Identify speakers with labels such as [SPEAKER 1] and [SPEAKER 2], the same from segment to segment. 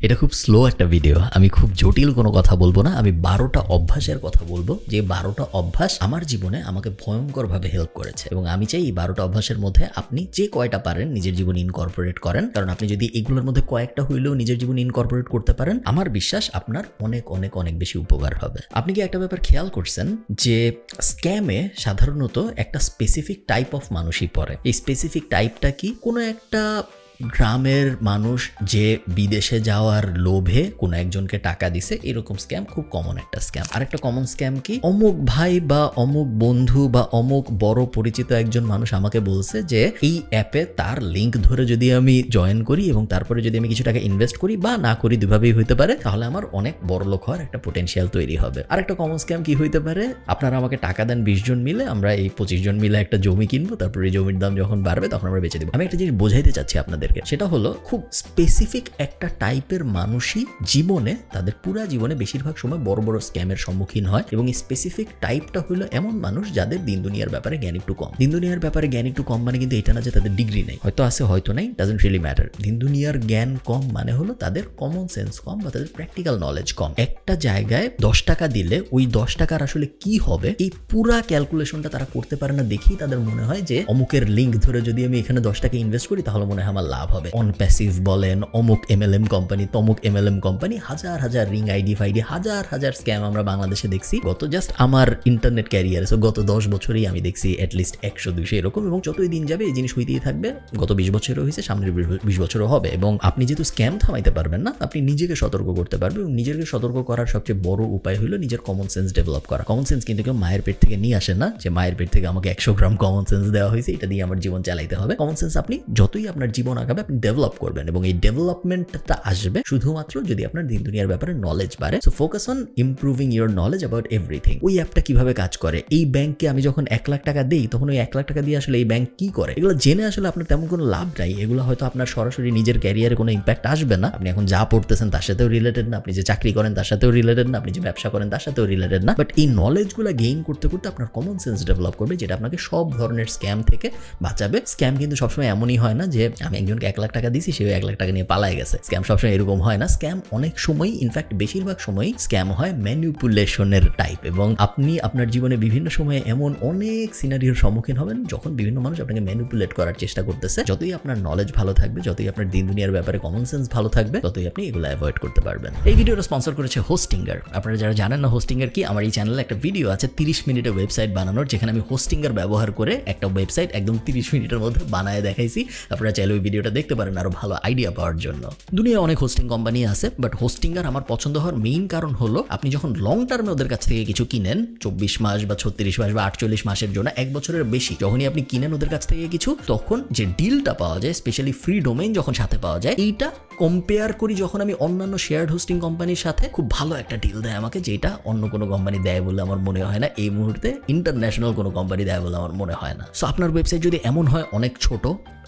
[SPEAKER 1] এটা খুব স্লো একটা ভিডিও আমি খুব জটিল কোনো কথা বলব না। আমি বারোটা অভ্যাসের কথা বলব। যে বারোটা অভ্যাস আমার জীবনে আমাকে ভয়ঙ্করভাবে হেল্প করেছে। এবং আমি চাই এই বারোটা অভ্যাসের মধ্যে আপনি যে কয়টা পারেন নিজের জীবনে ইনকর্পোরেট করেন। কারণ আপনি যদি এগুলোর মধ্যে কয়েকটা হইলেও নিজের জীবনে ইনকর্পোরেট করতে পারেন, আমার বিশ্বাস আপনার অনেক অনেক অনেক বেশি উপকার হবে। আপনি কি একটা ব্যাপার খেয়াল করছেন যে স্ক্যামে সাধারণত একটা স্পেসিফিক টাইপ অফ মানুষই পড়ে। এই স্পেসিফিক টাইপটা কি? কোনো একটা গ্রামের মানুষ যে বিদেশে যাওয়ার লোভে কোনো একজনকে টাকা দিছে, এরকম স্ক্যাম খুব কমন একটা স্ক্যাম আরেকটা কমন স্ক্যাম কি? অমুক ভাই বা অমুক বন্ধু বা অমুক বড় পরিচিত একজন মানুষ আমাকে বলছে যে, এই অ্যাপে তার লিংক ধরে যদি আমি জয়েন করি এবং তারপরে যদি আমি কিছু টাকা ইনভেস্ট করি বা না করি, দুভাবেই হইতে পারে, তাহলে আমার অনেক বড় লোক হওয়ার একটা পোটেনশিয়াল তৈরি হবে। আরেকটা কমন স্ক্যাম কি হইতে পারে? আপনারা আমাকে টাকা দেন বিশ জন মিলে, আমরা এই পঁচিশ জন মিলে একটা জমি কিনবো, তারপরে জমির দাম যখন বাড়বে, তখন আমরা বেচে দেবো। আমি একটা জিনিস বোঝাইতে চাচ্ছি আপনাদেরকে সেটা হলো খুব স্পেসিফিক একটা টাইপের মানুষই জীবনে, তাদের পুরা জীবনে বেশিরভাগ সময় বড় বড় স্ক্যামের সম্মুখীন হয় এবং স্পেসিফিক টাইপটা হলো এমন মানুষ যাদের দিন দুনিয়ার ব্যাপারে জ্ঞান একটু কম। দিন দুনিয়ার ব্যাপারে জ্ঞান একটু কম মানে কিন্তু এটা না যে তাদের ডিগ্রি নেই। হয়তো আছে, হয়তো নাই ডাজেন্ট রিয়েলি ম্যাটার দিন দুনিয়ার জ্ঞান কম মানে হলো তাদের কমন সেন্স কম বা তাদের প্র্যাকটিক্যাল নলেজ কম। একটা জায়গায় দশ টাকা দিলে ওই দশ টাকার আসলে কি হবে, এই পুরা ক্যালকুলেশনটা তারা করতে পারে না দেখেই তাদের মনে হয় যে অমুকের লিঙ্ক ধরে যদি আমি এখানে দশ টাকা ইনভেস্ট করি তাহলে মনে হয় আমার লাভ হবে। অন প্যাসিভ বলেন, অমুক এমএলএম কোম্পানি তমুক এমএলএম কোম্পানি হাজার হাজার রিং আইডি ফাইডি হাজার হাজার স্ক্যাম আমরা বাংলাদেশে দেখছি। গত জাস্ট আমার ইন্টারনেট ক্যারিয়ার সো গত দশ বছরেই আমি দেখছি অ্যাটলিস্ট একশো দুইশো এরকম, এবং যতই দিন যাবে এই জিনিস হইতেই থাকবে। গত বিশ বছরও হয়েছে সামনের বিশ বছরও হবে, এবং আপনি যেহেতু স্ক্যাম থামাইতে পারবেন না, আপনি নিজেকে সতর্ক করতে পারবেন, এবং নিজেকে সতর্ক করার সবচেয়ে বড় উপায় হলো নিজের কমন সেন্স ডেভেলপ করা। কমন সেন্স কিন্তু কেউ মায়ের পেট থেকে নিয়ে আসে না, যে মায়ের পেট থেকে আমাকে একশো গ্রাম কমন সেন্স দেওয়া হয়েছে এটা দিয়ে আমার জীবন চালাইতে হবে। কমন সেন্স আপনি যতই আপনার জীবন আগাবে আপনি ডেভেলপ করবেন এবং এই ডেভেলপমেন্টটা আসবে শুধুমাত্র যদি আপনার দিন দুনিয়ার ব্যাপারে নলেজ বাড়ে। So focus on improving your knowledge about everything ওই অ্যাপটা কীভাবে কাজ করে? এই ব্যাংকে আমি যখন এক লাখ টাকা দিই, তখন ওই এক লাখ টাকা দিয়ে আসলে এই ব্যাংক কি করে? এগুলো জেনে আসলে আপনার তেমন কোনো লাভ নাই। এগুলো হয়তো আপনার সরাসরি নিজের ক্যারিয়ারে কোনো ইম্প্যাক্ট আসবে না। আপনি এখন যা পড়তেছেন তার সাথেও রিলেটেড না। আপনি যে চাকরি করেন তার সাথেও রিলেটেড না। আপনি যে ব্যবসা করেন তার সাথেও রিলেটেড না। বাট এই নলেজগুলো গেইন করতে করতে আপনার কমন সেন্স ডেভেলপ করবে, যেটা আপনাকে সব ধরনের স্ক্যাম থেকে বাঁচাবে। স্ক্যাম কিন্তু সবসময় এমনই হয় না যে আমি একজনকে এক লাখ টাকা দিছি সে এক লাখ টাকা নিয়ে পালায় গেছে। স্ক্যাম সবসময় এরকম হয় না। স্ক্যাম অনেক সময় ইনফ্যাক্ট বেশিরভাগ সময়ই স্ক্যাম হয় ম্যানিপুলেশনের টাইপ এবং আপনি আপনার জীবনে বিভিন্ন সময়ে এমন অনেক সিনারিওর সম্মুখীন হবেন, যখন বিভিন্ন মানুষ আপনাকে ম্যানিপুলেট করার চেষ্টা করতেছে। যতই আপনার নলেজ ভালো থাকবে, যতই আপনার দিন দুনিয়ার ব্যাপারে কমন সেন্স ভালো থাকবে, ততই আপনি এগুলো অ্যাভয়েড করতে পারবেন। এই ভিডিওটা স্পন্সর করেছে হোস্টিঙ্গার আপনারা যারা জানেন না হোস্টিঙ্গার কি, আমার এই চ্যানেলে একটা ভিডিও আছে তিরিশ মিনিটের ওয়েবসাইট বানানোর, যেখানে আমি হোস্টিঙ্গার ব্যবহার করে একটা ওয়েবসাইট একদম তিরিশ মিনিটের মধ্যে বানায় দেখাইছি। আপনারা চাইলে ওই ভিডিওটা দেখতে পারেন আরও ভালো আইডিয়া পাওয়ার জন্য। দুনিয়ায় অনেক হোস্টিং কোম্পানি আছে বাট হোস্টিঙ্গার আমার পছন্দ হওয়ার মেইন কারণ হলো আপনি যখন লং টার্মে ওদের কাছ থেকে কিছু কিনেন, চব্বিশ মাস বা ছত্রিশ মাস বা আটচল্লিশ মাসের জন্য এক বছরের বেশি, যখনই আপনি কিনেন ওদের কাছ থেকে কিছু, তখন যে ডিলটা পাওয়া যায় স্পেশালি ফ্রি ডোমেইন যখন সাথে পাওয়া যায়, এইটা কম্পেয়ার করি যখন আমি অন্যান্য শেয়ার হোস্টিং কোম্পানির সাথে, খুব ভালো একটা ডিল দেয় আমাকে, যেটা অন্য কোনো কোম্পানি দেয় বলে আমার মনে হয় না, এই মুহূর্তে ইন্টারন্যাশনাল কোনো কোম্পানি দেয় বলে আমার মনে হয় না। সো আপনার ওয়েবসাইট যদি এমন হয়, অনেক ছোট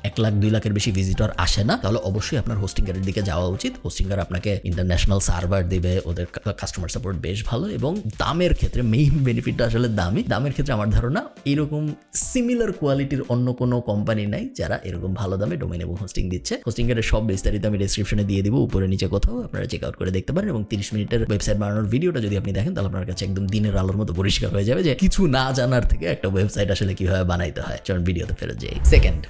[SPEAKER 1] এক লাখ, দুই লাখের বেশি ভিজিটর আসে না, তাহলে অবশ্যই আপনার হোস্টিংয়ের দিকে যাওয়া উচিত। হোস্টিংয়ার আপনাকে ইন্টারন্যাশনাল সার্ভার দেবে, ওদের কাস্টমার সাপোর্ট বেশ ভালো এবং দামের ক্ষেত্রে মেইন বেনিফিটটা আসলে দামি। দামের ক্ষেত্রে আমার ধারণা এরকম সিমিলার কোয়ালিটির অন্য কোনো কোম্পানি নাই যারা এরকম ভালো দামে ডোমেন এবং হোস্টিং দিচ্ছে হোস্টিংয়ের সব বিস্তারিত আমি ডিসক্রিপশনে দিয়ে দিব, উপরে নিচে কোথাও, আপনারা চেক আউট করে দেখতে পারেন এবং তিরিশ মিনিটের ওয়েবসাইট বানানোর ভিডিওটা যদি আপনি দেখেন, তাহলে আপনার কাছে একদম দিনের আলোর মতো পরিষ্কার হয়ে যাবে যে কিছু না জানার থেকে একটা ওয়েবসাইট আসলে কীভাবে বানাইতে হয়। চলুন ভিডিওতে ফেরত যাই। সেকেন্ড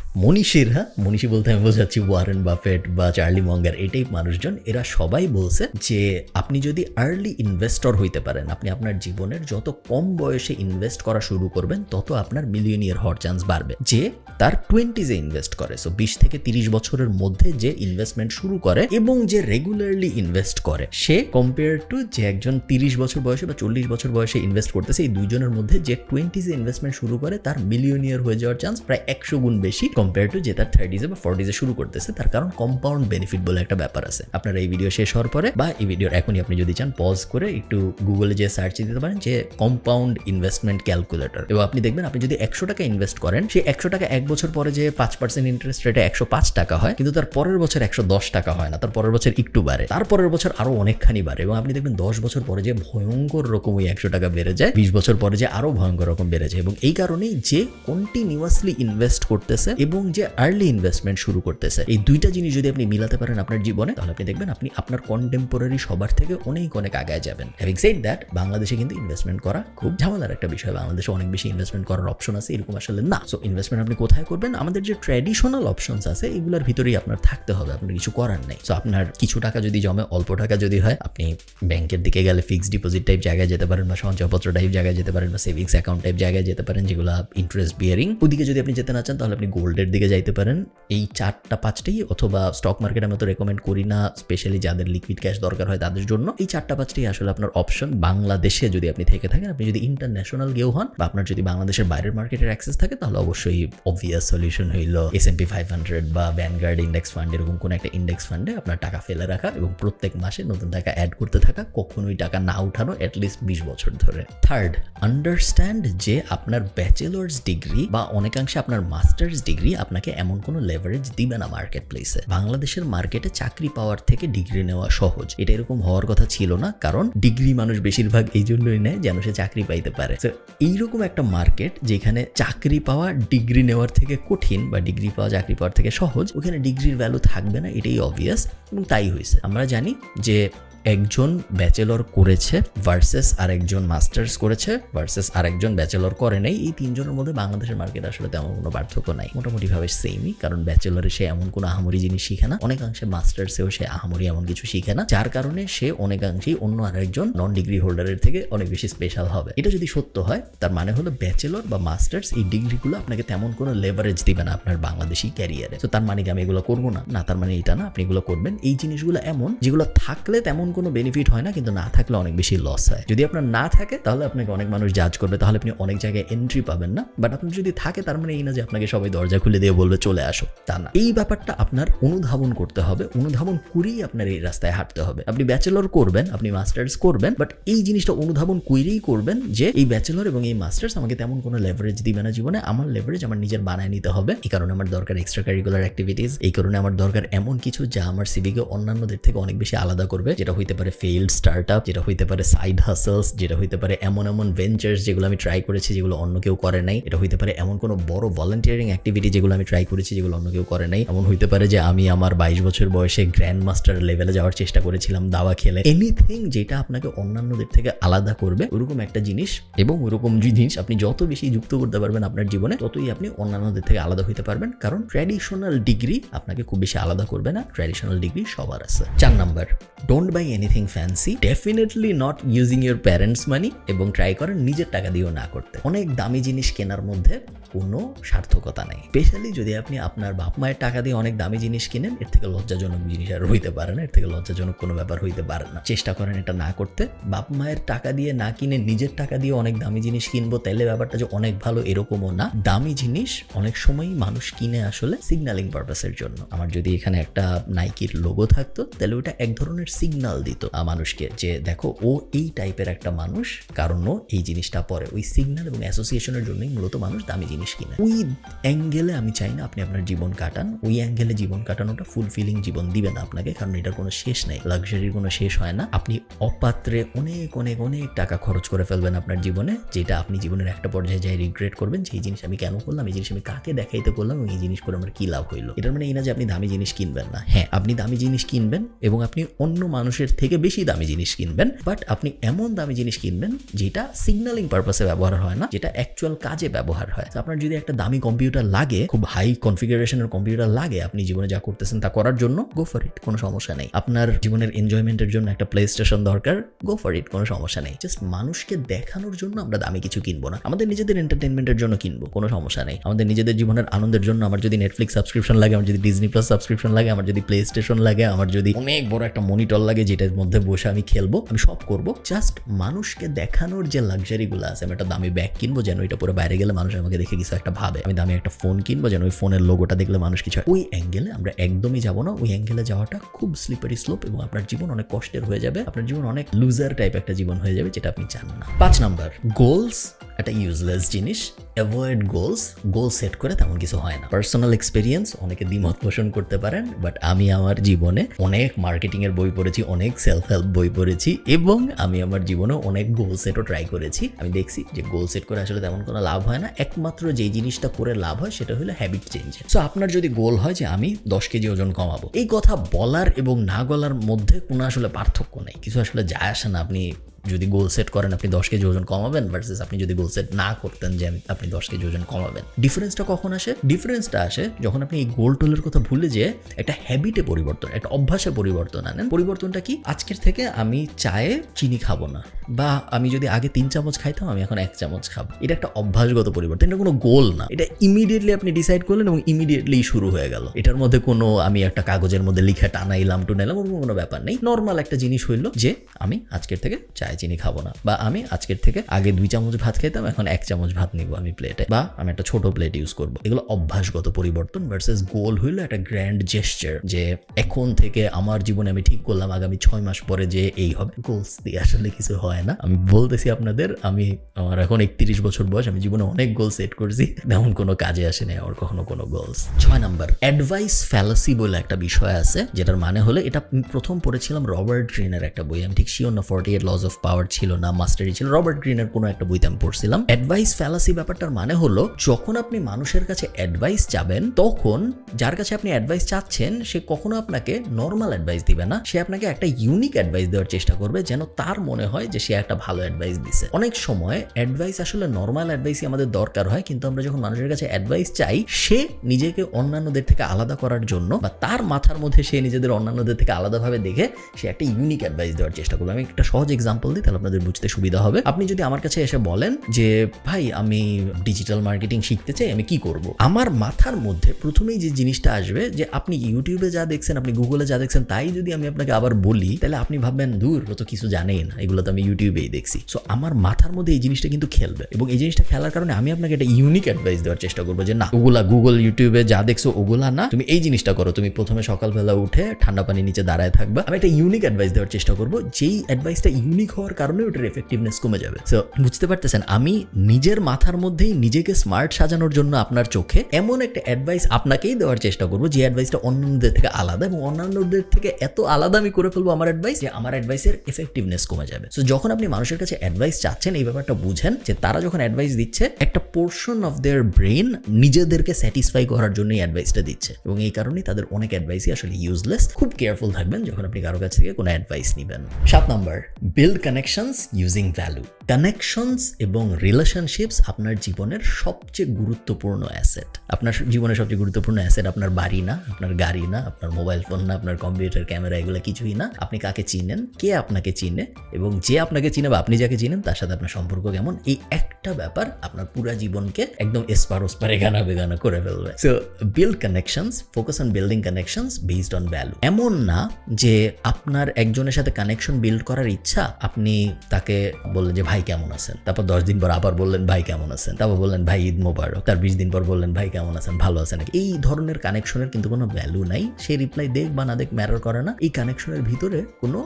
[SPEAKER 1] মনীষীর হ্যাঁ? মনীষী বলতে আমি বোঝাচ্ছি ওয়ারেন বাফেট বা চার্লি মঙ্গার এই টাইপ মানুষজন। এরা সবাই বলছে যে, আপনি যদি আর্লি ইনভেস্টর হইতে পারেন, আপনি আপনার জীবনের যত কম বয়সে ইনভেস্ট করা শুরু করবেন, তত আপনার মিলিয়নিয়ার হওয়ার চান্স বাড়বে। যে তার টোয়েন্টিজে ইনভেস্ট করে সো বিশ থেকে তিরিশ বছরের মধ্যে যে ইনভেস্টমেন্ট শুরু করে এবং যে রেগুলারলি ইনভেস্ট করে, সে কম্পেয়ার টু যে একজন তিরিশ বছর বয়সে বা চল্লিশ বছর বয়সে ইনভেস্ট করতেছে, এই দুইজনের মধ্যে যে টোয়েন্টিজে ইনভেস্টমেন্ট শুরু করে, তার মিলিয়নিয়ার হয়ে যাওয়ার চান্স প্রায় একশো গুণ বেশি কম্পেয়ার টু যে তার থার্টিজে বা ফর্টিজে শুরু করতেছে, তার কারণ কম্পাউন্ড বেনিফিট বলে একটা ব্যাপার আছে। আপনার এই ভিডিও শেষ হওয়ার পরে বা এই ভিডিওর এখনই আপনি যদি চান পজ করে একটু গুগলে যে সার্চ দিতে পারেন যে কম্পাউন্ড ইনভেস্টমেন্ট ক্যালকুলেটর এবং আপনি দেখবেন, আপনি যদি একশো টাকা ইনভেস্ট করেন, সেই একশো টাকা এক বছর পরে যে পাঁচ পার্সেন্ট ইন্টারেস্ট রেটে একশো পাঁচ টাকা হয়, কিন্তু তার পরের বছর একশো দশ টাকা টাকা হয় না, তার পরের বছর একটু বাড়ে। তার পরের বছর আরও অনেকখানি বাড়ে। এবং আপনি দেখবেন, দশ বছর পরে যে ভয়ঙ্কর রকম ওই একশো টাকা বেড়ে যায়, বিশ বছর পরে যে আরও ভয়ঙ্কর রকম বেড়ে যায়। এবং এই কারণেই যে কন্টিনিউয়াসলি ইনভেস্ট করতেছে এবং যে আর্লি ইনভেস্টমেন্ট শুরু করতেছে। এই দুইটা জিনিস যদি আপনি মিলাতে পারেন আপনার জীবনে, তাহলে আপনি দেখবেন আপনি আপনার কন্টেম্পোরারি সবার থেকে অনেক অনেক আগায় যাবেন। হ্যাভিং সেড দ্যাট বাংলাদেশে কিন্তু ইনভেস্টমেন্ট করা খুব ঝামেলার একটা বিষয়। বাংলাদেশে অনেক বেশি ইনভেস্টমেন্ট করার অপশন আছে, এরকম আসলে না। সো ইনভেস্টমেন্ট আপনি কোথায় করবেন? আমাদের যে ট্র্যাডিশনাল অপশনস আছে, এগুলোর ভিতরেই আপনার থাকতে হবে। আপনার কিছু করার নেই। সো আপনার কিছু টাকা যদি জমে, অল্প টাকা যদি হয়, আপনি ব্যাংকের দিকে গেলে ফিক্সড ডিপোজিট টাইপ জায়গায় যেতে পারেন বা সঞ্চয়পত্র টাইপ জায়গায় যেতে পারেন বা সেভিংস অ্যাকাউন্ট টাইপ জায়গায় যেতে পারেন, যেগুলো ইন্টারেস্ট বিয়ারিং ওদিকে যদি আপনি যেতে না চান, তাহলে আপনি গোল্ডের দিকে যাইতে পারেন। এই চারটা, পাঁচটাই অথবা স্টক মার্কেট আমি তো রেকমেন্ড করি না স্পেশালি যাদের লিকুইড ক্যাশ দরকার হয় তাদের জন্য। এই চারটা, পাঁচটাই আসলে আপনার অপশন বাংলাদেশে যদি আপনি থেকে থাকেন। আপনি যদি ইন্টারন্যাশনাল গেও হন বা আপনার যদি বাংলাদেশের বাইরের মার্কেটের অ্যাক্সেস থাকে তাহলে অবশ্যই অবভিয়াস সলিউশন হইল S M P five hundred বা ভ্যানগার্ড ইন্ডেক্স ফান্ড এরকম কোনো একটা ইন্ডেক্স ফান্ডে আপনার টাকা ফেলে রাখা এবং প্রত্যেক মাসে নতুন টাকা অ্যাড করতে থাকা, কখনোই টাকা না উঠানো অ্যাটলিস্ট বিশ বছর ধরে। থার্ড আন্ডারস্ট্যান্ড যে আপনার ব্যাচেলার্স ডিগ্রি বা অনেকাংশে আপনার মাস্টার্স ডিগ্রি আপনাকে এমন কোনো লেভারেজ দিবে না মার্কেট প্লেসে বাংলাদেশের মার্কেটে চাকরি পাওয়ার থেকে ডিগ্রি নেওয়া সহজ। এটা এরকম হওয়ার কথা ছিল না, কারণ ডিগ্রি মানুষ বেশিরভাগ এই জন্যই নেয় যেন সে চাকরি পাইতে পারে। তো এইরকম একটা মার্কেট যেখানে চাকরি পাওয়া ডিগ্রি নেওয়ার থেকে কঠিন বা ডিগ্রি পাওয়া, চাকরি পাওয়ার থেকে সহজ, ওখানে ডিগ্রির ভ্যালু থাকবে না, এটাই অবভিয়াস এবং তাই হয়েছে। আমরা জানি যে একজন ব্যাচেলর করেছে ভার্সেস আরেকজন মাস্টার্স করেছে ভার্সেস আরেকজন ব্যাচেলর করে নেই। এই তিনজনের মধ্যে বাংলাদেশের মার্কেট আসলে তেমন কোনো পার্থক্য নাই। মোটামুটিভাবে সেমই কারণ ব্যাচেলরে সে এমন কোনো আহামরি জিনিস শিখে না। অনেকাংশে মাস্টার্সেও সে আহামরি এমন কিছু শিখে না, যার কারণে সে অনেকাংশেই অন্য আরেকজন নন ডিগ্রি হোল্ডারের থেকে অনেক বেশি স্পেশাল হবে। এটা যদি সত্য হয়, তার মানে হলো ব্যাচেলর বা মাস্টার্স এই ডিগ্রিগুলো আপনাকে তেমন কোনো লেভারেজ দিবে না আপনার বাংলাদেশি ক্যারিয়ারে তো তার মানে কি আমি এগুলো করব না? না, তার মানে এটা না, আপনি এগুলো করবেন। এই জিনিসগুলো এমন, যেগুলো থাকলে তেমন কোনো বেনিফিট হয় না, কিন্তু না থাকলে অনেক বেশি লস হয়। যদি আপনার না থাকে, তাহলে আপনাকে অনেক মানুষ জাজ করবে। তাহলে আপনি অনেক জায়গায় এন্ট্রি পাবেন না। বাট আপনার যদি থাকে, তার মানে এই না যে আপনাকে সবাই দরজা খুলে দিয়ে বলবে, চলে আসো। তা না। এই ব্যাপারটা আপনার অনুধাবন করতে হবে। অনুধাবন করেই আপনার এই রাস্তায় হাঁটতে হবে। আপনি ব্যাচেলর করবেন, আপনি মাস্টার্স করবেন বাট এই জিনিসটা অনুধাবন করেই করবেন যে এই ব্যাচেলর এবং এই মাস্টার্স আমাকে তেমন কোনো লেভারেজ দিবে না জীবনে। আমার লেভারেজ আমার নিজের বানায় নিতে হবে। এই কারণে আমার দরকার এক্সট্রা কারিকুলার অ্যাক্টিভিটিস এই কারণে আমার দরকার এমন কিছু যা আমার সিভিকে অন্যান্যদের থেকে অনেক বেশি আলাদা করবে, যেটা হইতে পারে ফেইল্ড স্টার্ট আপ যেটা হইতে পারে সাইড হাসলস যেটা হইতে পারে এমন এমন ভেঞ্চার্স যেগুলো আমি ট্রাই করেছি, যেগুলো অন্য কেউ করে নাই। এটা হইতে পারে এমন কোনো বড় ভলেন্টিয়ারিং অ্যাক্টিভিটি যেগুলো আমি ট্রাই করেছি, যেগুলো অন্য কেউ করে নাই। এমন হইতে পারে যে আমি আমার বাইশ বছর বয়সে গ্র্যান্ড মাস্টার লেভেলে যাওয়ার চেষ্টা করেছিলাম দাওয়া খেলে। এনিথিং যেটা আপনাকে অন্যান্যদের থেকে আলাদা করবে, ওরকম একটা জিনিস এবং ওরকম জিনিস আপনি যত বেশি যুক্ত করতে পারবেন আপনার জীবনে, ততই আপনি অন্যান্যদের থেকে আলাদা হইতে পারবেন। কারণ ট্র্যাডিশনাল ডিগ্রি আপনাকে খুব বেশি আলাদা করবে না ট্র্যাডিশনাল ডিগ্রি সবার আছে। চার number don't buy anything fancy definitely not using your parents money এবং ট্রাই করেন নিজের টাকা দিয়েও না করতে। অনেক দামি জিনিস কেনার মধ্যে কোনো সার্থকতা নেই। স্পেশালি যদি আপনি আপনার বাপ মায়ের টাকা দিয়ে অনেক দামি জিনিস কিনেন, এর থেকে লজ্জাজনক জিনিস আর হইতে পারে না, এর থেকে লজ্জাজনক কোনো ব্যাপার হইতে পারে না। চেষ্টা করেন এটা না করতে। বাপ মায়ের টাকা দিয়ে না কিনে নিজের টাকা দিয়ে অনেক দামি জিনিস কিনবো তাহলে ব্যাপারটা যে অনেক ভালো এরকমও না। দামি জিনিস অনেক সময়ই মানুষ কিনে আসলে সিগন্যালিং পারপাসের জন্য। আমার যদি এখানে একটা নাইকির লোগো থাকতো তাহলে ওটা এক ধরনের সিগন্যাল দিত। মানুষকে যে, দেখো, ও এই টাইপের একটা মানুষ, কারণ ও এই জিনিসটা পরে। ওই সিগন্যাল এবং অ্যাসোসিয়েশনের জন্যই মূলত মানুষ দামি জিনিস কিনে। ওই অ্যাঙ্গেলে আমি চাই না আপনি আপনার জীবন কাটান। ওই অ্যাঙ্গেলে জীবন কাটানোটা ফুলফিলিং জীবন দিবে না আপনাকে, কারণ এটার কোনো শেষ নেই। লাক্সারির কোনো শেষ হয় না। আপনি অপাত্রে অনেক অনেক অনেক টাকা খরচ করে ফেলবেন আপনার জীবনে, যেটা আপনি জীবনের একটা পর্যায়ে যাই রিগ্রেট করবেন, যে এই জিনিস আমি কেন করলাম, এই জিনিস আমি কাকে দেখাইতে করলাম এই জিনিস করে আমার কি লাভ হইল? এটার মানে এই না যে আপনি দামি জিনিস কিনবেন না। হ্যাঁ আপনি দামি জিনিস কিনবেন এবং আপনি অন্য মানুষের থেকে বেশি দামি জিনিস কিনবেন বাট আপনি এমন দামি জিনিস কিনবেন যেটা সিগন্যালিং পারপাসে ব্যবহার হয় না, যেটা অ্যাকচুয়াল কাজে ব্যবহার হয়। আপনার যদি একটা দামি কম্পিউটার লাগে, খুব হাই কনফিগারেশনের কম্পিউটার লাগে, আপনি জীবনে যা করতেছেন তা করার জন্য গো ফর ইট কোনো সমস্যা নেই। আপনার জীবনের এনজয়মেন্টের জন্য একটা প্লে স্টেশন দরকার গো ফর ইট কোনো সমস্যা নেই। জাস্ট মানুষকে দেখানোর জন্য আমরা দামি কিছু কিনবো না। আমাদের নিজেদের এন্টারটেনমেন্টের জন্য কিনবো, কোনো সমস্যা নেই। আমাদের নিজেদের জীবনের আনন্দের জন্য আমার যদি নেটফ্লিক্স সাবস্ক্রিপশন লাগে, আমার যদি ডিজনি প্লাস সাবস্ক্রিপশন লাগে, আমার যদি প্লে স্টেশন লাগে, আমার যদি অনেক বড় একটা মনিটর লাগে যেটার মধ্যে বসে আমি খেলব, আমি সব করব। জাস্ট মানুষকে দেখানোর যে লাক্সারিগুলো আছে, আমি একটা দামি ব্যাগ কিনবো যেন এটা পুরো বাইরে গেলে মানুষ আমাকে দেখে কিছু একটা ভাবে। আমি দামি একটা ফোন কিনবো যেন ওই ফোনের লোগোটা দেখলে মানুষ কিছু। ওই অ্যাঙ্গেলে আমরা একদমই যাব না, ওই অ্যাঙ্গেলে যাওয়াটা খুব স্লিপারি স্লোপ এবং আপনার জীবন অনেক কষ্টের হয়ে যাবে। আপনার জীবন অনেক লুজার টাইপ একটা জীবন হয়ে যাবে, যেটা আপনি চান না। পাঁচ নাম্বার গোলস একটা ইউজলেস জিনিস। অ্যাভয়েড গোলস গোল সেট করে তেমন কিছু হয় না। পার্সোনাল এক্সপিরিয়েন্স অনেকে দ্বিমত পোষণ করতে পারেন বাট আমি আমার জীবনে অনেক মার্কেটিং এর বই পড়েছি, অনেক সেলফ হেল্প বই পড়েছি, এবং আমি আমার জীবনে অনেক গোল সেটও ট্রাই করেছি। আমি দেখছি যে গোল সেট করে আসলে তেমন কোনো লাভ হয় না। একমাত্র যেই জিনিসটা করে লাভ হয়, সেটা হলো হ্যাবিট চেঞ্জ সো আপনার যদি গোল হয় যে আমি দশ কেজি ওজন কমাবো, এই কথা বলার এবং না বলার মধ্যে কোনো আসলে পার্থক্য নেই। কিছু আসলে যায় আসে না, আপনি যদি গোল সেট করেন, আপনি দশ কেজি ওজন কমাবেন ভার্সেস আপনি যদি গোল সেট না করতেন যে আপনি দশ কেজি ওজন কমাবেন। ডিফারেন্সটা কখন আসে? ডিফারেন্সটা আসে যখন আপনি এই গোল টোলের কথা ভুলে যেয়ে একটা হ্যাবিটে পরিবর্তন, একটা অভ্যাসে পরিবর্তন আনেন। পরিবর্তনটা কি? আজকের থেকে আমি চায়ে চিনি খাব না। বা আমি যদি আগে তিন চামচ খাইতাম, আমি এখন এক চামচ খাব। এটা একটা অভ্যাসগত পরিবর্তন, এটা কোনো গোল না। এটা ইমিডিয়েটলি আপনি ডিসাইড করলেন এবং ইমিডিয়েটলি শুরু হয়ে গেল। এটার মধ্যে কোনো আমি একটা কাগজের মধ্যে লিখে টানাইলাম, টুনাইলাম কোনো ব্যাপার নেই। নর্মাল একটা জিনিস হইল যে আমি আজকের থেকে চায়ে চিনি খাব না। বা আমি আজকের থেকে আগে দুই চামচ ভাত খেতাম, এখন এক চামচ ভাত নিব আমি প্লেটে বা আমি একটা ছোট প্লেট ইউজ করব। এগুলো অভ্যাসগত পরিবর্তন ভার্সেস গোল হইল একটা গ্র্যান্ড জেস্টার যে এখন থেকে আমার জীবনে আমি ঠিক করলাম, আগামী ছয় মাস পরে যে এই হবে। গোলস দিয়ে আসলে কিছু হয় না। আমি বলতেছি আপনাদের, আমি আমার এখন একত্রিশ বছর বয়স, আমি জীবনে অনেক গোল সেট করছি। তেমন কোনো কাজে আসে নাই আমার কখনো কোনো গোলস ছয় নাম্বার অ্যাডভাইস ফ্যালাসি বলে একটা বিষয় আছে, যেটার মানে হলো এটা প্রথম পড়েছিলাম রবার্ট গ্রিনের একটা বই। আমি ঠিক শিওর না forty eight laws of power ছিল না মাস্টারি ছিল। রবার্ট গ্রিনের কোনো একটা বইতে আমি পড়ছিলাম। অ্যাডভাইস ফ্যালাসি ব্যাপারটার মানে হলো, যখন আপনি মানুষের কাছে অ্যাডভাইস চাবেন, তখন যার কাছে আপনি অ্যাডভাইস চাচ্ছেন, সে কখনো আপনাকে নর্মাল অ্যাডভাইস দিবে না। সে আপনাকে একটা ইউনিক অ্যাডভাইস দেওয়ার চেষ্টা করবে, যেন তার মনে হয় যে সে একটা ভালো অ্যাডভাইস দিছে। অনেক সময় অ্যাডভাইস আসলে নর্মাল অ্যাডভাইসই আমাদের দরকার হয়, কিন্তু আমরা যখন মানুষের কাছে অ্যাডভাইস চাই, সে নিজেকে অন্যান্যদের থেকে আলাদা করার জন্য বা তার মাথার মধ্যে সে নিজেদের অন্যান্যদের থেকে আলাদাভাবে দেখে সে একটা ইউনিক অ্যাডভাইস দেওয়ার চেষ্টা করবে। আমি একটা সহজ এক্সাম্পল দিই তাহলে আপনাদের বুঝতে সুবিধা হবে। আপনি যদি আমার কাছে এসে বলেন যে, ভাই, আমি ডিজিটাল মার্কেটিং শিখতে চাই, আমি কি করব? আমার মাথার মধ্যে প্রথমেই যে জিনিসটা আসবে যে, আপনি ইউটিউবে যা দেখছেন, আপনি গুগলে যা দেখছেন, তাই যদি আমি আপনাকে আবার বলি, তাহলে আপনি ভাববেন, দূর তো কিছু জানেই না, এগুলো তো আমি ইউটিউবেই দেখছি। সো আমার মাথার মধ্যে এই জিনিসটা কিন্তু খেলবে এবং এই জিনিসটা খেলার কারণে আমি আপনাকে একটা ইউনিক অ্যাডভাইস দেওয়ার চেষ্টা করব যে, না, ওগুলা গুগল ইউটিউবে যা দেখছ, ওগুলা না, তুমি এই জিনিসটা করো। তুমি প্রথমে সকালবেলা উঠে ঠান্ডা পানির নিচে দাঁড়ায় থাকবা। আমি একটা ইউনিক অ্যাডভাইস দেওয়ার চেষ্টা করব, যেই অ্যাডভাইসটা ইউনিক হওয়ার কারণে ওটার এফেক্টিভনেস কমে যাবে। সো বুঝতে পারতেছেন, আমি নিজের মাথার মধ্যেই নিজেকে স্মার্ট সাজানোর জন্য আপনার চোখে এমন একটা অ্যাডভাইস আপনাকেই দেওয়ার চেষ্টা করব, যে অ্যাডভাইসটা অন্যদের থেকে আলাদা এবং অন্যান্যদের থেকে এত আলাদা আমি করে ফেলব আমার অ্যাডভাইস যে আমার অ্যাডভাইসের এফেক্টিভনেস কমে যাবে। সো যখন আপনি মানুষের কাছে অ্যাডভাইস চাচ্ছেন, এই ব্যাপারটা বুঝেন, যে তারা যখন অ্যাডভাইস দিচ্ছে, একটা পোর্শন অফ দেয়ার ব্রেন নিজেদেরকে স্যাটিসফাই করার জন্য অ্যাডভাইসটা দিচ্ছে। এবং এই কারণেই তাদের অনেক অ্যাডভাইসই আসলে ইউজলেস খুব কেয়ারফুল থাকবেন যখন আপনি কারও কাছ থেকে কোনো অ্যাডভাইস নেবেন। সাত number build connections using value connections এবং রিলেশনশিপস আপনার জীবনের সবচেয়ে গুরুত্বপূর্ণ অ্যাসেট আপনার জীবনের সবচেয়ে গুরুত্বপূর্ণ অ্যাসেট আপনার বাড়ি না, আপনার গাড়ি না, আপনার মোবাইল ফোন না, আপনার কম্পিউটার ক্যামেরা এগুলো কিছুই না। আপনি কাকে চিনেন, কে আপনাকে চিনে এবং যে আপনাকে চিনে বা আপনি যাকে চিনেন, তার সাথে আপনার সম্পর্ক কেমন, এই একটা ব্যাপার আপনার পুরো জীবনকে একদম এসপার ওসপারে গানা বেগানা করে ফেলবে। So build connections focus on building connections based on value এমন না যে আপনার একজনের সাথে কানেকশন বিল্ড করার ইচ্ছা, আপনি তাকে বললেন যে ভাই কেমন আছেন? তারপর দশ দিন পর আবার বললেন, ভাই কেমন আছেন? তারপর বললেন, ভাই ঈদ মোবারক। তার বিশ দিন পর বললেন, ভাই কেমন আছেন? ভালো আছেন। নাকি এই ধরনের কানেকশনের কিন্তু কোনো ভ্যালু নাই। সে রিপ্লাই দেখ বা না দেখ ম্যাটার করে না। এই কানেকশনের ভিতরে কোনো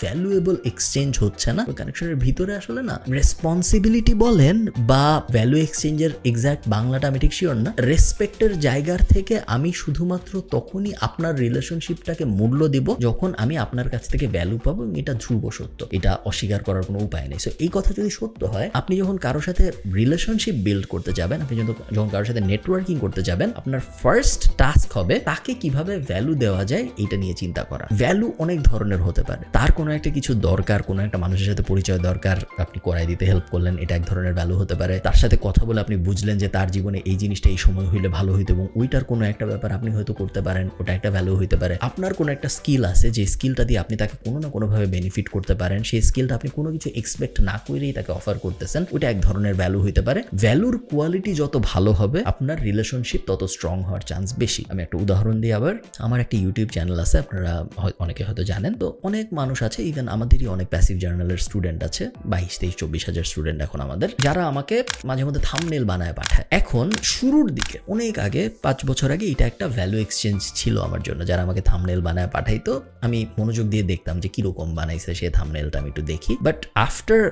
[SPEAKER 1] ভ্যালুয়েবল এক্সচেঞ্জ হচ্ছে না। কানেকশনের ভিতরে আসলে না রেসপন্সিবিলিটি বলেন বা ভ্যালু এক্সচেঞ্জের এক্স্যাক্ট বাংলাটা আমি ঠিক শিওর না। রেসপেক্টের জায়গার থেকে আমি শুধুমাত্র তখনই আপনার রিলেশনশিপটাকে মূল্য দিব যখন আমি আপনার কাছ থেকে ভ্যালু পাবো এবং এটা ধ্রুব সত্য। এটা অস্বীকার করার কোনো উপায় নেই। সো এই কথা যদি সত্য হয়, আপনি যখন কারোর সাথে রিলেশনশিপ বিল্ড করতে যাবেন, আপনি যখন কারোর সাথে নেটওয়ার্কিং করতে যাবেন, আপনার ফার্স্ট টাস্ক হবে তাকে কীভাবে ভ্যালু দেওয়া যায় এটা নিয়ে চিন্তা করা। ভ্যালু অনেক ধরনের হতে পারে। তার কোনো একটা কিছু দরকার, কোনো একটা মানুষের সাথে পরিচয় দরকার, আপনি করাই দিতে হেল্প করলেন, এটা এক ধরনের ভ্যালু হতে পারে। তার সাথে কথা বলে আপনি বুঝলেন যে তার জীবনে এই জিনিসটা এই সময় হইলে ভালো হইতো এবং ওইটার কোনো একটা ব্যাপার আপনি হয়তো করতে পারেন, ওটা একটা ভ্যালু হইতে পারে। আপনার কোনো একটা স্কিল আছে যে স্কিলটা দিয়ে আপনি তাকে কোনো না কোনোভাবে বেনিফিট করতে পারেন, সেই স্কিলটা আপনি কোনো কিছু এক্সপেক্ট না করেই তাকে অফার করতেছেন ওটা এক ধরনের ভ্যালু হইতে পারে। ভ্যালুর কোয়ালিটি যত ভালো হবে, আপনার রিলেশনশিপ তত স্ট্রং হওয়ার চান্স বেশি। আমি একটা উদাহরণ দিই আবার, আমার একটা ইউটিউব চ্যানেল আছে, আপনারা অনেকে হয়তো জানেন। তো অনেক মানুষ আছে ইভেন আমাদেরই অনেক প্যাসিভ জার্নালের স্টুডেন্ট আছে, বাইশ, তেইশ, চব্বিশ হাজার স্টুডেন্ট এখন আমাদের, যারা আমাকে মাঝে মধ্যে থামনেল বানায় পাঠায়। এখন শুরুর দিকে, অনেক আগে, পাঁচ বছর আগে এটা একটা ভ্যালু এক্সচেঞ্জ ছিল আমার জন্য, যারা আমাকে থামনেল বানায় পাঠাইতো, আমি মনোযোগ দিয়ে দেখতাম যে কীরকম বানাইছে সে থামনেলটা আমি একটু দেখি। বাট আফটার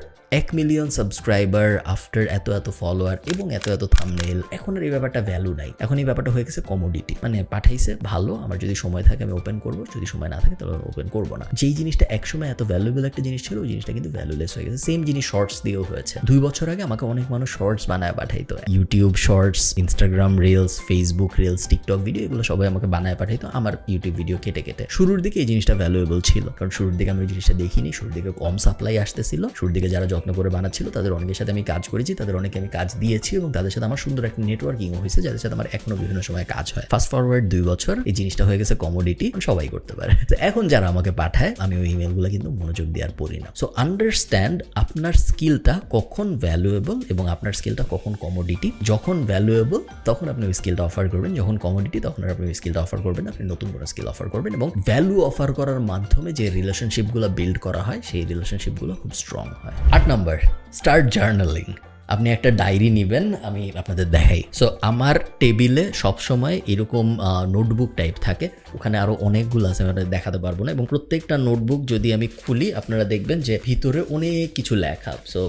[SPEAKER 1] এক মিলিয়ন সাবস্ক্রাইবার আফটার এত এত ফলোয়ার এবং এত এত থামনেল এখন আর এই ব্যাপারটা ভ্যালু নাই। এখন এই ব্যাপারটা হয়ে গেছে কমোডিটি মানে পাঠাইছে ভালো, আমার যদি সময় থাকে আমি ওপেন করব, যদি সময় না থাকে তাহলে ওপেন করব না। যেই জিনিসটা একসময় এত ভ্যালুয়েবল একটা জিনিস ছিল, ওই জিনিসটা কিন্তু ভ্যালুলেস হয়ে গেছে। সেম জিনিস শর্টস দিয়েও হয়েছে। দুই বছর আগে আমাকে অনেক মানুষ শর্টস বানায় পাঠাইতো। YouTube shorts Instagram reels Facebook reels TikTok video এগুলো সবাই আমাকে বানায় পাঠাইতো। আমার ইউটিউব ভিডিও কেটে কেটে। শুরুর দিকে এই জিনিসটা ভ্যালুয়েবল ছিল। কারণ শুরুর দিকে আমি ওই জিনিসটা দেখিনি। শুরুর দিকে কম সাপ্লাই আসতেছিল। শুরুর দিকে যারা যত্ন করে বানাচ্ছিল, তাদের অনেকের সাথে আমি কাজ করেছি, তাদের অনেকে আমি কাজ দিয়েছি এবং তাদের সাথে আমার সুন্দর একটা নেটওয়ার্কিং হয়েছে, যাদের সাথে আমার এখনও বিভিন্ন সময় কাজ হয়। ফাস্ট ফরওয়ার্ড দুই বছর, এই জিনিসটা হয়ে গেছে কমোডিটি সবাই করতে পারে। তো এখন যারা আমাকে পাঠায়, আমি ওই ইমেলগুলো কিন্তু মনোযোগ দিয়ে আর পড়ি না। সো আন্ডারস্ট্যান্ড আপনার স্কিলটা কখন ভ্যালুয়েবল এবং আপনার স্কিলটা কখন কমোডিটি যখন ভ্যালুয়েবল তখন আপনি ওই স্কিলটা অফার করবেন, যখন কমোডিটি তখন আপনি ওই স্কিলটা অফার করবেন আপনি নতুন কোনো স্কিল অফার করবেন এবং ভ্যালু অফার করার মাধ্যমে যে রিলেশনশিপগুলো বিল্ড করা হয়, সেই রিলেশনশিপগুলো খুব স্ট্রং হয়। আট নাম্বার স্টার্ট জার্নালিং আপনি একটা ডায়েরি নেবেন, আমি আপনাদের দেখাই। সো আমার টেবিলে সবসময় এরকম নোটবুক টাইপ থাকে। ওখানে আরও অনেকগুলো আছে আমি আপনাদের দেখাতে পারব না। এবং প্রত্যেকটা নোটবুক যদি আমি খুলি, আপনারা দেখবেন যে ভিতরে অনেক কিছু লেখা। সো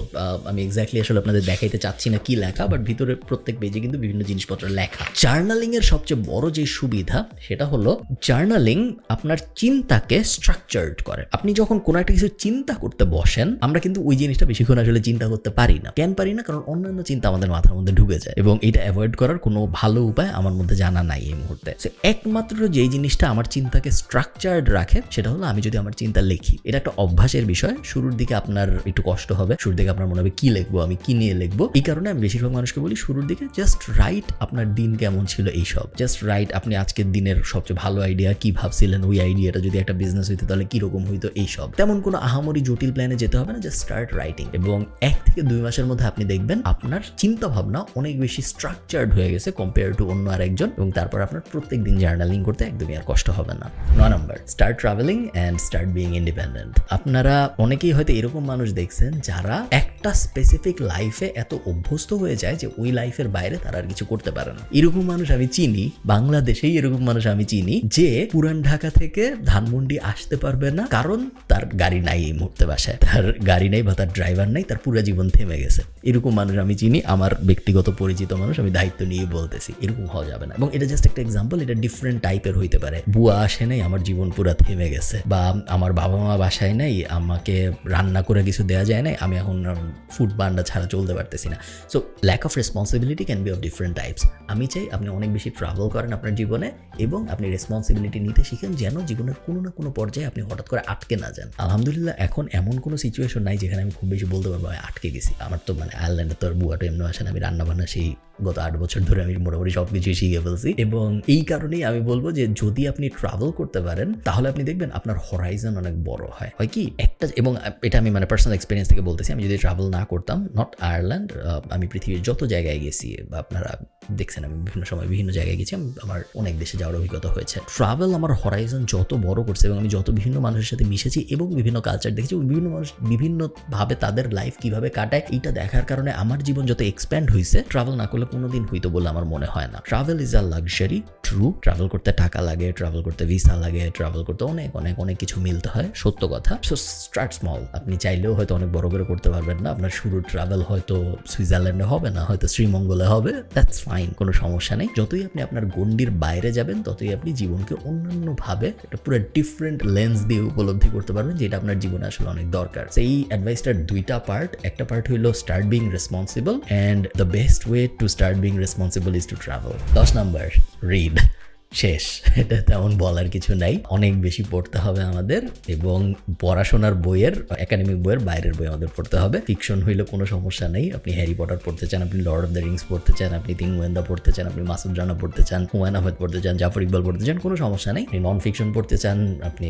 [SPEAKER 1] আমি এক্স্যাক্টলি আসলে আপনাদের দেখাইতে চাচ্ছি না কি লেখা বাট ভিতরে প্রত্যেক পেজে কিন্তু বিভিন্ন জিনিসপত্র লেখা। জার্নালিং এর সবচেয়ে বড় যে সুবিধা, সেটা হলো জার্নালিং আপনার চিন্তাকে স্ট্রাকচার্ড করে। আপনি যখন কোনো একটা কিছু চিন্তা করতে বসেন, আমরা কিন্তু ওই জিনিসটা বেশিক্ষণ আসলে চিন্তা করতে পারি না। কেন পারি না? কারণ অন্যান্য চিন্তা আমাদের মাথার মধ্যে ঢুকে যায়। এবং এটা অ্যাভয়েড করার কোনো ভালো উপায় আমার মধ্যে জানা নাই এই মুহূর্তে। একমাত্র যেই জিনিসটা আমার চিন্তাকে স্ট্রাকচার্ড রাখে, সেটা হলো আমি যদি আমার চিন্তা লিখি। এটা একটা অভ্যাসের বিষয়। শুরুর দিকে আপনার একটু কষ্ট হবে। শুরুর দিকে আপনার মনে হবে, কি লিখব আমি? কি নিয়ে লিখব? এই কারণে আমি বেশিরভাগ মানুষকে বলি, শুরুর দিকে জাস্ট রাইট আপনার দিন কেমন ছিল এইসব জাস্ট রাইট আপনি আজকের দিনের সবচেয়ে ভালো আইডিয়া কি ভাবছিলেন ওই আইডিয়াটা যদি একটা বিজনেস হইতো, তাহলে কীরকম হইতো এইসব তেমন কোনো আহামরি জটিল প্ল্যানে যেতে হবে না জাস্ট স্টার্ট রাইটিং এবং এক থেকে দুই মাসের মধ্যে আপনি দেখবেন, আপনার চিন্তা ভাবনা অনেক বেশি স্ট্রাকচার্ড হয়ে গেছে কম্পেয়ার টু অন্য আরেকজন এবং তারপর আপনার প্রত্যেক দিন জার্নালিং করতে একদমই আর কষ্ট হবে না। নয় number start travelling and start being independent আপনারা অনেকেই হয়তো এরকম মানুষ দেখছেন যারা একটা স্পেসিফিক লাইফে এত অভ্যস্ত হয়ে যায় যে ওই লাইফের বাইরে তারা আর কিছু করতে পারে না। এরকম মানুষ আমি চিনি, বাংলাদেশেই এরকম মানুষ আমি চিনি, যে পুরান ঢাকা থেকে ধানমন্ডি আসতে পারবে না কারণ তার গাড়ি নাই এই মুহূর্তে বাসায়। তার গাড়ি নেই বা তার ড্রাইভার নাই, তার পুরো জীবন থেমে গেছে। এরকম মানুষ আমি চিনি, আমার ব্যক্তিগত পরিচিত মানুষ আমি দায়িত্ব নিয়ে বলতেছি, এরকম হওয়া যাবে না। এবং এটা জাস্ট একটা এক্সাম্পল এটা ডিফারেন্ট টাইপের হইতে পারে। বুয়া আসে নাই, আমার জীবন পুরো থেমে গেছে। বা আমার বাবা মা বাসায় নাই, আমাকে রান্না করে কিছু দেওয়া যায় নাই, আমি এখন ফুড বান্ডা ছাড়া চলতে পারতেছি না। So lack of responsibility can be of different types আমি চাই আপনি অনেক বেশি ট্রাভেল করেন আপনার জীবনে এবং আপনি রেসপন্সিবিলিটি নিতে শিখেন যেন জীবনের কোনো না কোনো পর্যায়ে আপনি হঠাৎ করে আটকে না যান। আলহামদুলিল্লাহ, এখন এমন কোনো সিচুয়েশন নাই যেখানে আমি খুব বেশি বলতে পারব আমি আটকে গেছি। আমার তো মানে আয়ারল্যান্ডে তো আর বুয়াটা এমনি আসেন আমি রান্নাবান্না সেই গত আট বছর ধরে আমি মোটামুটি সব কিছুই শিখে ফেলছি। এবং এই কারণেই আমি বলব যে, যদি আপনি ট্রাভেল করতে পারেন, তাহলে আপনি দেখবেন আপনার হরাইজন অনেক বড় হয়। হয় কি? একটা এবং এটা আমি মানে পার্সোনাল এক্সপিরিয়েন্স থেকে বলতেছি, আমি যদি ট্রাভেল না করতাম নট আয়ারল্যান্ড আমি পৃথিবীর যত জায়গায় গেছি, বা আপনারা দেখছেন আমি বিভিন্ন সময় বিভিন্ন জায়গায় গেছি আমার অনেক দেশে যাওয়ার অভিজ্ঞতা হয়েছে। ট্রাভেল আমার হরাইজন যত বড় করছে, এবং আমি যত বিভিন্ন মানুষের সাথে মিশেছি, এবং বিভিন্ন কালচার দেখেছি বিভিন্ন মানুষ, বিভিন্নভাবে তাদের লাইফ কীভাবে কাটায়, এইটা দেখার কারণে আমার জীবন যত এক্সপ্যান্ড হয়েছে ট্রাভেল না করলে কোনোদিন হইতো বলে আমার মনে হয় না। Travel is a luxury true travel করতে টাকা লাগে ট্রাভেল করতে ভিসা লাগে ট্রাভেল করতে অনেক অনেক অনেক কিছু মিলতে হয়, সত্য কথা। সো স্টার্ট স্মল আপনি চাইলেও হয়তো অনেক বড় করে করতে পারবেন না। আপনার শুরু ট্রাভেল হয়তো সুইজারল্যান্ডে হবে না, হয়তো শ্রীমঙ্গলে হবে। দ্যাটস ফাইন কোনো সমস্যা নেই। যতই আপনি আপনার গণ্ডির বাইরে যাবেন, ততই আপনি জীবনকে অন্যান্যভাবে একটা পুরো ডিফারেন্ট লেন্স দিয়ে উপলব্ধি করতে পারবেন, যেটা আপনার জীবনে আসলে অনেক দরকার। সেই অ্যাডভাইসটার দুইটা পার্ট একটা পার্ট হইল start being responsible and the best way to start being responsible is to travel দশ নাম্বার। read শেষ। এটা তেমন বলার কিছু নাই। অনেক বেশি পড়তে হবে আমাদের এবং পড়াশোনার বইয়ের একাডেমিক বইয়ের বাইরের বই আমাদের পড়তে হবে। ফিকশন হইলে কোনো সমস্যা নেই। আপনি হ্যারি পটার পড়তে চান, আপনি লর্ড অফ দ্য রিংস পড়তে চান, আপনি তিন গোয়েন্দা পড়তে চান, আপনি মাসুদ রানা পড়তে চান হুমায়ুন আহমেদ পড়তে চান জাফর ইকবাল পড়তে চান, কোনো সমস্যা নেই। আপনি নন ফিকশন পড়তে চান, আপনি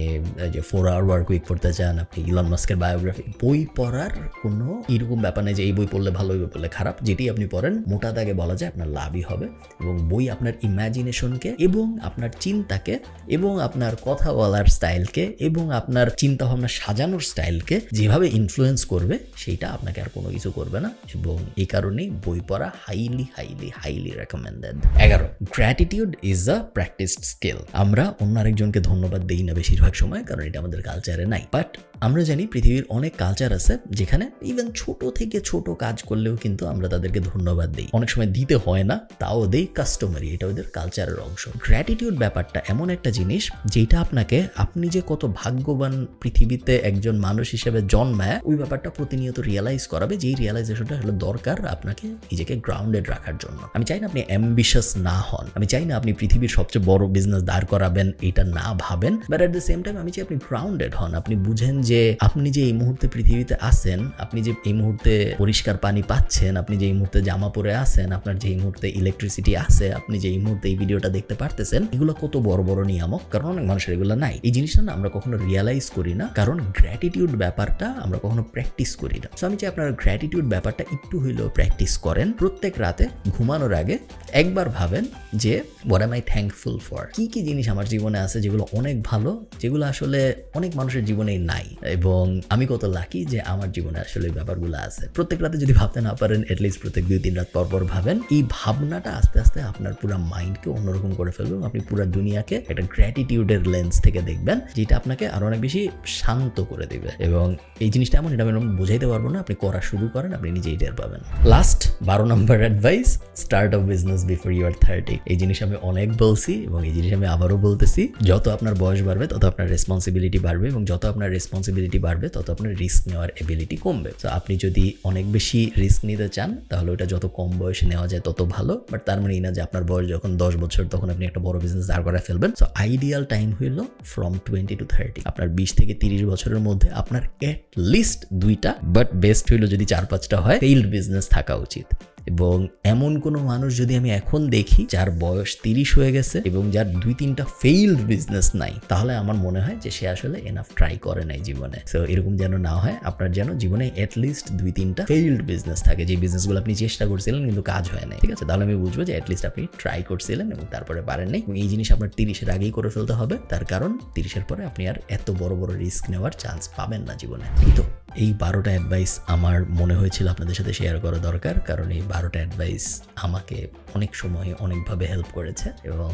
[SPEAKER 1] যে ফোর আওয়ার ওয়ার্ক উইক পড়তে চান, আপনি ইলন মাস্কের বায়োগ্রাফি বই পড়ার কোনো এরকম ব্যাপার নেই যে এই বই পড়লে ভালো, এই বই পড়লে খারাপ। যেটি আপনি পড়েন, মোটা দাগে বলা যায় আপনার লাভই হবে এবং বই আপনার ইমাজিনেশনকে এবং আপনার চিন্তাকে এবং আপনার কথা বলার স্টাইলকে এবং আপনার চিন্তা ভাবনা সাজানোর স্টাইলকে যেভাবে ইনফ্লুয়েন্স করবে, সেইটা আপনাকে আর কোনো কিছু করবে না। এবং এই কারণেই বই পড়া হাইলি হাইলি হাইলি রেকমেন্ডেড এগারো gratitude is a practiced skill আমরা অন্য আরেকজনকে ধন্যবাদ দিই না বেশিরভাগ সময়, কারণ এটা আমাদের কালচারে নাই। বাট আমরা জানি পৃথিবীর অনেক কালচার আছে যেখানে ইভেন ছোট থেকে ছোট কাজ করলেও কিন্তু আমরা তাদেরকে ধন্যবাদ দিই। অনেক সময় দিতে হয় না, তাও দেই কাস্টমারি এটা ওদের কালচারের অংশ। গ্র্যাটিটিউড ব্যাপারটা এমন একটা জিনিস যেটা আপনাকে, আপনি যে কত ভাগ্যবান পৃথিবীতে একজন মানুষ হিসেবে জন্মায়, ওই ব্যাপারটা প্রতিনিয়ত রিয়েলাইজ করাবে, যেই রিয়েলাইজেশনটা হলো দরকার আপনাকে নিজেকে গ্রাউন্ডেড রাখার জন্য। আমি চাই না আপনি অ্যাম্বিশাস না হন, আমি চাই না আপনি পৃথিবীর সবচেয়ে বড় বিজনেস দাঁড় করাবেন, এটা না ভাবেন but at the same time আমি চাই আপনি গ্রাউন্ডেড হন, আপনি বুঝেন যে আপনি যে এই মুহূর্তে পৃথিবীতে আছেন, আপনি যে এই মুহূর্তে পরিষ্কার পানি পাচ্ছেন, আপনি যে এই মুহূর্তে জামা পরে আছেন, আপনার যে এই মুহূর্তে ইলেকট্রিসিটি আছে, আপনি যে এই মুহূর্তে এই ভিডিওটা দেখতে পারতেছেন, এগুলো কত বড় বড় নিয়ামক? কারণ অনেক মানুষের এগুলো নাই। এই জিনিসটা না আমরা কখনো রিয়ালাইজ করি না। কারণ গ্র্যাটিটিউড ব্যাপারটা আমরা কখনো প্র্যাকটিস করি না। সো আমি চাই আপনার গ্র্যাটিটিউড ব্যাপারটা একটু হইলেও প্র্যাকটিস করেন। প্রত্যেক রাতে ঘুমানোর আগে একবার ভাবেন যে what am I thankful for কি কি জিনিস আমার জীবনে আছে যেগুলো অনেক ভালো, যেগুলো আসলে অনেক মানুষের জীবনেই নাই। এবং আমি কত লাকি যে আমার জীবনে আসলে ব্যাপারগুলো আছে। প্রত্যেক রাতে যদি ভাবতে না পারেন এটলিস্ট প্রত্যেক দুই, তিন রাত পর পর ভাবেন, এই ভাবনাটা আস্তে আস্তে আপনার পুরো মাইন্ডকে অন্যরকম করে ফেলবে এবং আপনি পুরো দুনিয়াকে একটা গ্র্যাটিটিউডের লেন্স থেকে দেখবেন, যেটা আপনাকে আরও অনেক বেশি শান্ত করে দেবে। এবং এই জিনিসটা এমন, এটা আমি বোঝাইতে পারব না, আপনি করা শুরু করেন, আপনি নিজেই টের পাবেন। লাস্ট বারো number advice start off business before you are thirty এই জিনিস আমি অনেক বলছি এবং এই জিনিস আমি আবারও বলতেছি। যত আপনার বয়স বাড়বে, তত আপনার রেসপন্সিবিলিটি বাড়বে এবং যত আপনার রেসপন্সিবিলিটি বাড়বে, তত আপনার রিস্ক নেওয়ার এবিলিটি কমবে। তো আপনি যদি অনেক বেশি রিস্ক নিতে চান, তাহলে ওটা যত কম বয়সে নেওয়া যায় তত ভালো। বাট তার মানে এই না যে আপনার বয়স যখন দশ বছর, তখন আপনি একটা বড় বিজনেস দাঁড় করে ফেলবেন। সো আইডিয়াল টাইম হইল ফ্রম টোয়েন্টি টু থার্টি আপনার বিশ থেকে তিরিশ বছরের মধ্যে আপনার এট লিস্ট দুইটা বাট বেস্ট হইল যদি চার পাঁচটা হয় ফেইল্ড বিজনেস থাকা উচিত। এবং এমন কোনো মানুষ যদি আমি এখন দেখি যার বয়স তিরিশ হয়ে গেছে এবং যার দুই তিনটা ফেইল্ড বিজনেস নাই, তাহলে আমার মনে হয় যে সে আসলে এনাফ ট্রাই করে নাই জীবনে। তো এরকম যেন না হয়, আপনার যেন জীবনে লিস্ট দুই তিনটা ফেইল্ড বিজনেস থাকে, যে বিজনেসগুলো আপনি চেষ্টা করছিলেন কিন্তু কাজ হয় নাই, ঠিক আছে? তাহলে আমি বুঝব যে অ্যাটলিস্ট আপনি ট্রাই করছিলেন এবং তারপরে পারেন নাই। এই জিনিস আপনার তিরিশের আগেই করে ফেলতে হবে, তার কারণ তিরিশের পরে আপনি আর এত বড় বড় রিস্ক নেওয়ার চান্স পাবেন না জীবনে। তো, এই বারোটা অ্যাডভাইস আমার মনে হয়েছিল আপনাদের সাথে শেয়ার করা দরকার, কারণ এই বারোটা অ্যাডভাইস আমাকে অনেক সময় অনেকভাবে হেল্প করেছে এবং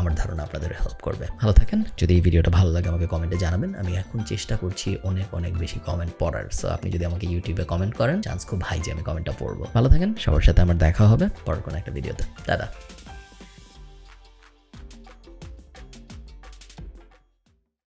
[SPEAKER 1] আমার ধারণা আপনাদের হেল্প করবে। ভালো থাকেন। যদি এই ভিডিওটা ভালো লাগে, আমাকে কমেন্টে জানাবেন। আমি এখন চেষ্টা করছি অনেক অনেক বেশি কমেন্ট পড়ার। সো আপনি যদি আমাকে ইউটিউবে কমেন্ট করেন চান্স খুব হাই যে আমি কমেন্টটা পড়ব। ভালো থাকেন। সবার সাথে আমার দেখা হবে পর কোনো একটা ভিডিওতে দাদা